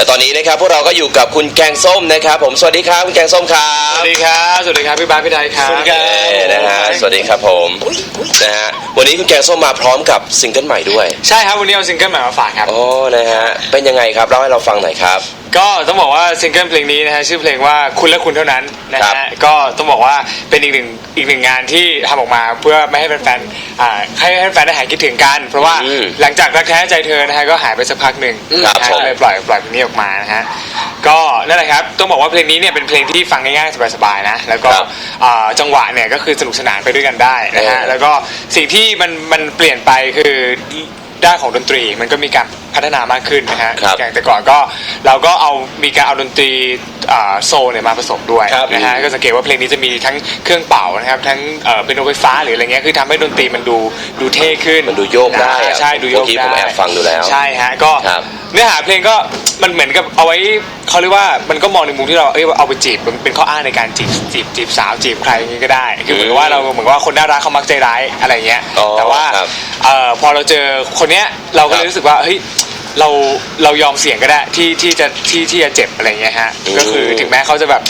และตอนนี้นะครับพวกเราก็อยู่กับคุณแกงส้มนะครับ ผมสวัสดีครับคุณแกงส้มครัสบวัสดีครับ สวัสดีครับ พี่บาสพี่ไดครับสวัสดีครับนะฮะสวัสดีครับผมนะฮะวันนี้คุณแกงส้มมาพร้อมกับซิงเกิลใหม่ด้วยใช่ครับ วันนี้เอาซิงเกิลใหม่มาฝากครับ โอ้นะฮะเป็นยังไงครับเล่าให้เราฟังหน่อยครับ ก็ต้องบอกว่าซิงเกิลเพลงนี้นะฮะชื่อเพลงว่าคุณและคุณเท่านั้นนะครัฮะบก็ต้องบอกว่าเป็นอีกหนึ่งอีกหนึ่งงานที่ทำออกมาเพื่อไม่ให้แฟนๆอ่าให้ให้แฟนได้หายคิดถึงกัน เพราะว่าอืมหลังจากรักแท้ใจเธอนะฮะก็หายไปสักพักหนึ่งครับนะฮะผม ก็เลยปล่อยปล่อยเพลงนี้ออกมานะฮะก็นั่นแหละครับต้องบอกว่าเพลงนี้เนี่ยเป็นเพลงที่ฟังง่ายๆสบายๆนะแล้วก็ครับอ่าจังหวะเนี่ยก็คือสนุกสนานไปด้วยกันได้นะฮะเออแล้วก็สิ่งที่มันมันเปลี่ยนไปคือ ด้านของดนตรีมันก็มีการพัฒนามากขึ้นนะฮะครับอย่างแต่ก่อนก็เราก็เอามีการเอาดนตรีอ่าโซลเนี่ยมาผสมด้วยครับ นะฮะก็สังเกตว่าเพลงนี้จะมีทั้งเครื่องเป่านะครับทั้งเอ่อเป็นโนไฟฟ้าหรืออะไรเงี้ยคือทำให้ดนตรีมันดูดูเท่ขึ้นมันดูโยกได้อะอ่าใช่ดูโยกเมื่อกี้ได้ผมแอบฟังดูแล้วใช่ฮะก็ครับ เนื้อหาเพลงก็ มันเหมือนกับเอาไว้เขาเรียกว่ามันก็มองในมุมที่เราเอ้ยเอาไปจีบมันเป็นข้ออ้างในการจีบจีบจีบสาวจีบใครอย่างงี้ก็ได้คือเหมือนกับว่าเราเหมือนกับว่าคนน่ารักเขามักใจร้ายอะไรเงี้ยอ๋อแต่ว่าครับเอ่อพอเราเจอคนเนี้ยเราก็คเลรับยรู้สึกว่าเฮ้ยเราเรายอมเสี่ยงก็ได้ที่ที่จะที่ที่จะเจ็บอะไรเงี้ยฮะอืม ก็คือถึงแม้เขาจะแบบ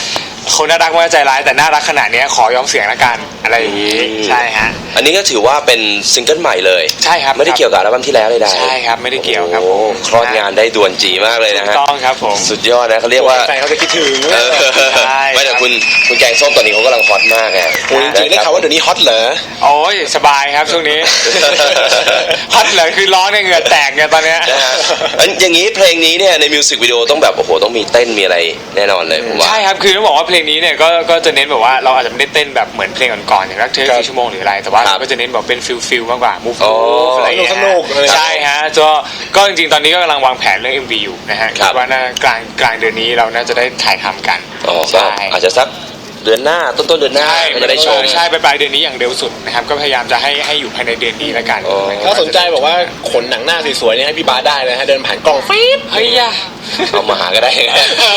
คนน่ารักมากใจร้ายแต่น่ารักขนาดเนี้ยขอยอมเสี่ยงละกันอะไรอย่างงี้อืม ใช่ฮะ อันนี้ก็ถือว่าเป็นซิงเกิลใหม่เลยใช่ครับไม่ได้เกี่ยวกับอัลบั้มที่แล้วเลยได้ใช่ครับไม่ได้เกี่ยวครับโอ้คลอดงานได้ด่วนจีมากเลยนะถูฮะกต้องครับผมสุดยอดนะเขาเรียกว่า แฟนเขาจะคิดถึงเออใช่ไม่แต่คุณคุณแกงส้มตอนนี้เขากำลังฮอตมากไงโอ้ยจริงๆได้ข่าวว่าเดี๋ยวนี้ฮอตเหรอ โอ้ยสบายครับช่วงนี้ พัดเหลยคือร้องเนี่ยเหงื่อแตกเนี่ยตอนเนี้ย นะฮะอันอย่างนี้เพลงนี้เนี่ยในมิวสิกวิดีโอต้องแบบโอ้โหต้องมีเต้นมีอะไรแน่นอนเลยผมว่า ใช่ครับ คือต้องบอกว่าเพลงนี้เนี่ยก็ก็จะเน้นแบบว่าเราอาจจะไม่ได้เต้นแบบเหมือนเพลงก่อนๆอย่างรักเธอครับสี่ชั่วโมงหรืออะไร แต่ว่าครับเราก็จะเน้นแบบเป็นฟิลฟิลมากกว่ามูฟอ๋ออะไรอย่างเงี้ยสนุกๆเลยใช่ฮะก็ก็จริงๆตอนนี้ก็กำลังวางแผนเรื่อง MV อยู่นะฮะครับ ดว่าน่ากลางกลางเดือนนี้เราน่าจะได้ถ่ายทำกันอ๋อก็ใช่ อาจจะสักเดือนหน้าต้นต้นๆเดือนหน้าใช่ก็จะได้ชม ใช่ปลายๆเดือนนี้อย่างเร็วสุดนะครับ ก็พยายามจะให้ให้อยู่ภายในเดือนนี้แล้วกันอ๋อถ้าสนใจบอกว่าขนหนังหน้าสวยๆเนี่ยให้พี่บาสได้เลยฮะเดินผ่านกล้องฟี๊ดเฮ้ยอย่า เอามาหาก็ได้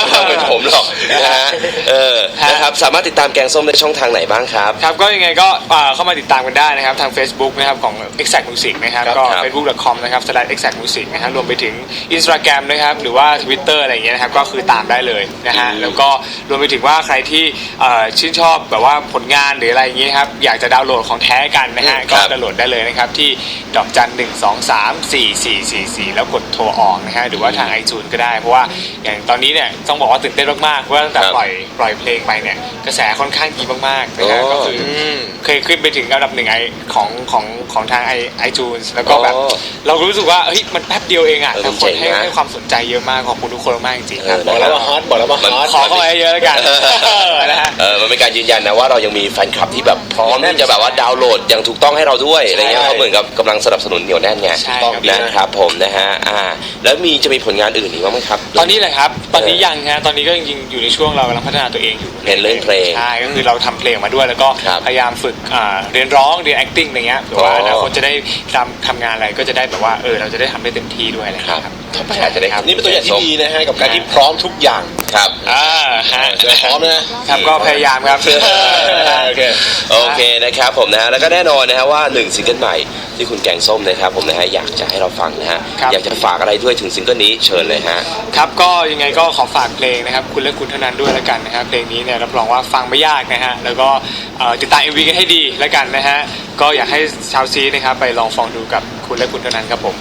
ไม่ต้องเป็นผมหรอกนะฮะเออฮะนะครับสามารถติดตามแกงส้มได้ช่องทางไหนบ้างครับ ครับก็ยังไงก็อ่าเข้ามาติดตามกันได้นะครับทาง Facebook นะครับของ Exact Music นะครับครับก็ ครับ facebook.com นะครับ slash exact music นะฮะรวมไปถึง Instagram นะครับหรือว่า Twitter อะไรอย่างเงี้ยนะครับก็คือตามได้เลยนะฮะอืม แล้วก็รวมไปถึงว่าใครที่เอ่อชื่นชอบแบบว่าผลงานหรืออะไรอย่างเงี้ยครับอยากจะดาวน์โหลดของแท้กันนะฮะอืมก็ครับดาวน์โหลดได้เลยนะครับที่ดอกจันหนึ่งสองสามสี่สี่สี่สี่แล้วกดโทรออกนะฮะหรือว่าทาง iTunes ก็ได้เพราะว่าอย่างตอนนี้เนี่ยต้องบอกว่าตื่นเต้นมากๆเพราะว่าตั้งแต่ครับปล่อยปล่อยเพลงไปเนี่ยกระแสค่อนข้างดีมากๆนะฮะอ๋อก็คือเคยขึ้นไปถึงอันดับหนึ่งไอของของของทางไอไอจูนแล้วก็แบบอ๋อเราก็รู้สึกว่าเฮ้ยมันแป๊บเดียวเองอะเออแต่มันคนให้เจ๋งนะ ให้ความสนใจเยอะมากขอบคุณทุกคนมากจริงๆครับ เออ บอกแล้วว่าฮอตบอกแล้วว่าฮอต ขอเข้าไปเยอะแล้วกันนะฮะเออมันเป็นการยืนยันนะว่าเรายังมีแฟนคลับที่แบบพร้อมที่จะแบบว่าดาวน์โหลดอย่างถูกต้องให้เราด้วยอะไรเงี้ยใช่เขาเหมือนกับกำลังสนับสนุนเหนียวแน่นไงใช่ครับ นะครับผมนะฮะอ่าแล้วมีจะมีผลงานอื่นอีกบ้างไหมครับ ตอนนี้เลยครับ ตอนนี้ยังฮะตอนนี้ก็ยังอยู่ในช่วงเรากำลังพัฒนาตัวเองอยู่เรียนเรื่องเพลงใช่ก็คือเราทำเพลงมาด้วยแล้วก็ครับพยายามฝึกอ่าเรียนร้องเรียน acting อะไรเงี้ยเผื่อว่าอ๋ออนาคตจะได้ทำทำงานอะไรก็จะได้แบบว่าเออเราจะได้ทำได้เต็มที่ด้วยอะไรครัเงี้บยครับต่อไปอาจจะได้ครับ นี่เป็นตัวอย่างที่ดีนะฮะกับการที่พร้อมทุกอย่างครับ อ่าฮะเดี๋ยวพร้อมนะ ครับก็พยายามครับ โอเคโอเคนะครับผมนะฮะแล้วก็แน่นอนนะฮะว่าหนึ่งซิงเกิลใหม่ที่คุณแกงส้มนะครับผมนะฮะอยากจะให้เราฟังนะฮะครับ อยากจะฝากอะไรด้วยถึงซิงเกิลนี้เชิญเลยฮะ ครับก็ยังไงก็ขอฝากเพลงนะครับคุณและคุณเท่านั้นด้วยแล้วกันนะครับเพลงนี้เนี่ยรับรองว่าฟังไม่ยากนะฮะแล้วก็เอ่อติดตาม MV กันให้ดีแล้วกันนะฮะก็อยากให้ชาวซีนะครับไปลองฟังดูกับคุณและคุณเท่านั้นครับผม